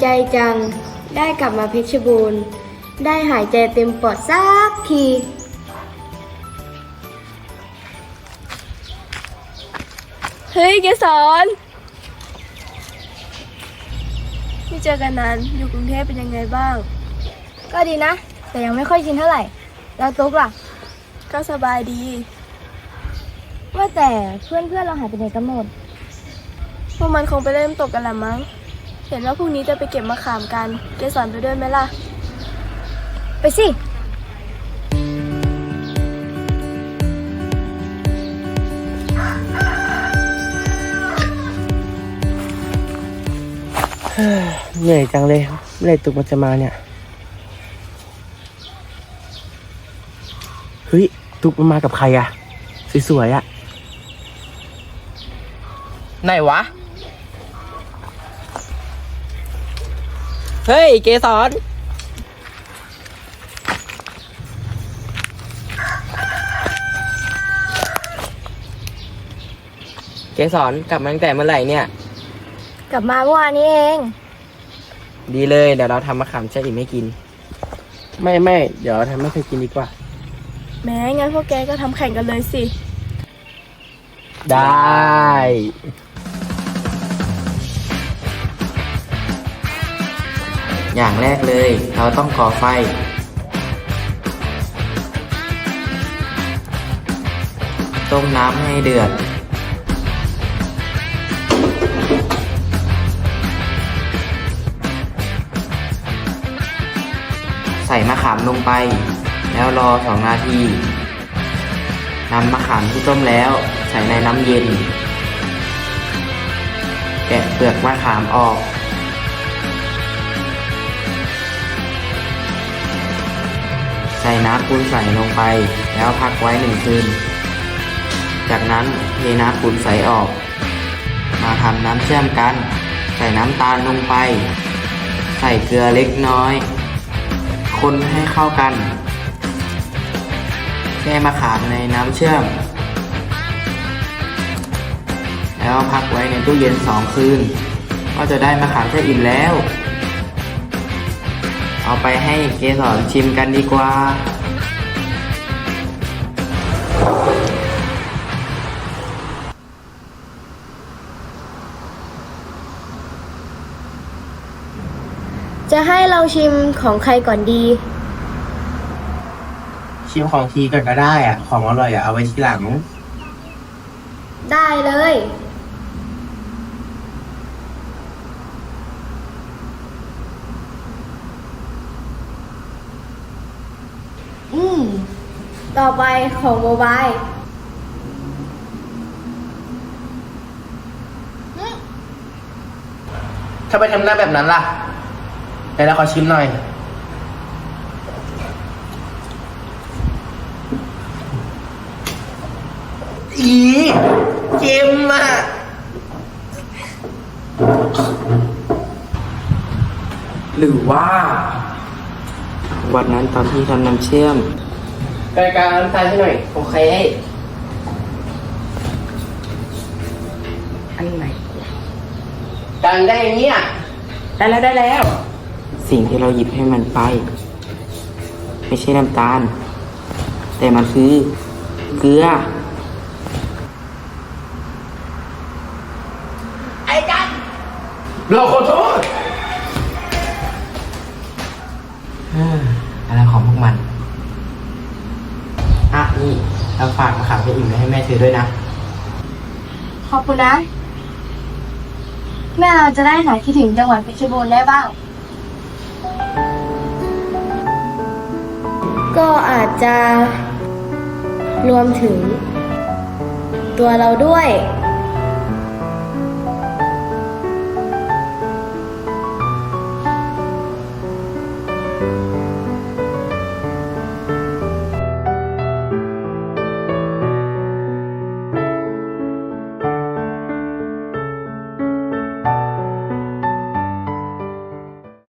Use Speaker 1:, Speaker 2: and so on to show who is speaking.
Speaker 1: ใจจัง ได้กลับมาเพชรบูรณ์ ได้หายใจเต็มปอดสักที
Speaker 2: เฮ้ยเกสรไม่เจอกันนานอยู่กรุงเทพเป็นยังไงบ้าง
Speaker 1: ก็ดีนะ แต่ยังไม่ค่อยชินเท่าไหร่ แล้วตุ๊กล่ะ
Speaker 2: ก็สบายดี
Speaker 1: ว่าแต่เพื่อนเพื่อนๆเราหายไปไหนกันหมด
Speaker 2: พวกมันคงไปเล่นตกกันละมั้ง เห็นว่าพรุ่งนี้จะไปเก็บมะขามกัน เกสรไปด้วยไหมล่ะ
Speaker 1: ไปสิ
Speaker 3: เหนื่อยจังเลยเมื่อไหรตุกมันจะมาเนี่ย เฮ้ย ตุกมันมากับใครอะสวยๆอะไหนวะ เฮ้ย เกสรเกสรกลับมาตั้งแต่เมื่อไหร่เนี่ย
Speaker 1: กลับมาเมื่อวานนี้เอง
Speaker 3: ดีเลยเดี๋ยวเราทำมะขามแช่อิ่มให้กิน ไม่ไม่เดี๋ยวทำให้เธอกินดีกว่า
Speaker 2: แม้งั้นพวกแกก็ทำแข่งกันเลยสิ
Speaker 3: ได้
Speaker 4: อย่างแรกเลย เราต้องก่อไฟ ต้มน้ำให้เดือด ใส่มะขามลงไป แล้วรอสองนาทีนำมะขามที่ต้มแล้วใส่ในน้ำเย็น แกะเปลือกมะขามออก ใส่น้ำปูนใส่ลงไป แล้วพักไว้หนึ่งคืน จากนั้นเทน้ำปูนใสออก มาทำน้ำเชื่อมกัน ใส่น้ำตาลลงไป ใส่เกลือเล็กน้อย คนให้เข้ากันแช่มะขามในน้ำเชื่อม แล้วพักไว้ในตู้เย็นสองคืน ก็จะได้มะขามแช่อิ่มแล้ว เอาไปให้เกสรชิมกันดีกว่า
Speaker 1: จะให้เราชิมของใครก่อนดี
Speaker 3: ชิมของทีก่อนก็ได้อะของอร่อยอะเอาไว้ทีหลัง
Speaker 1: ได้เลย อืม ต่อไปของโมบาย
Speaker 3: ถ้าไปทำหน้าแบบนั้นล่ะไหนเราขอชิมหน่อย อีเค็มอะ
Speaker 4: หรือว่า วันนั้นตอนที่ทำน้ำเชื่อม
Speaker 3: รายการน้ำตาลให้หน่อย โอเค
Speaker 4: อันไหน
Speaker 3: ดังได้อย่างเงี้ย
Speaker 4: ได้แล้วได้แล้ว สิ่งที่เราหยิบให้มันไป ไม่ใช่น้ำตาล แต่มันคือเกลือ
Speaker 3: เราขอโทษ
Speaker 4: เอ้ออะไรของพวกมันอะ นี่เราฝากมะขามไปอิ่มไว้ให้แม่เธอด้วยนะ
Speaker 1: ขอบคุณนะ แม่เราจะได้หายคิดถึงจังหวัดเพชรบูรณ์ได้บ้าง ก็อาจจะรวมถึงตัวเราด้วย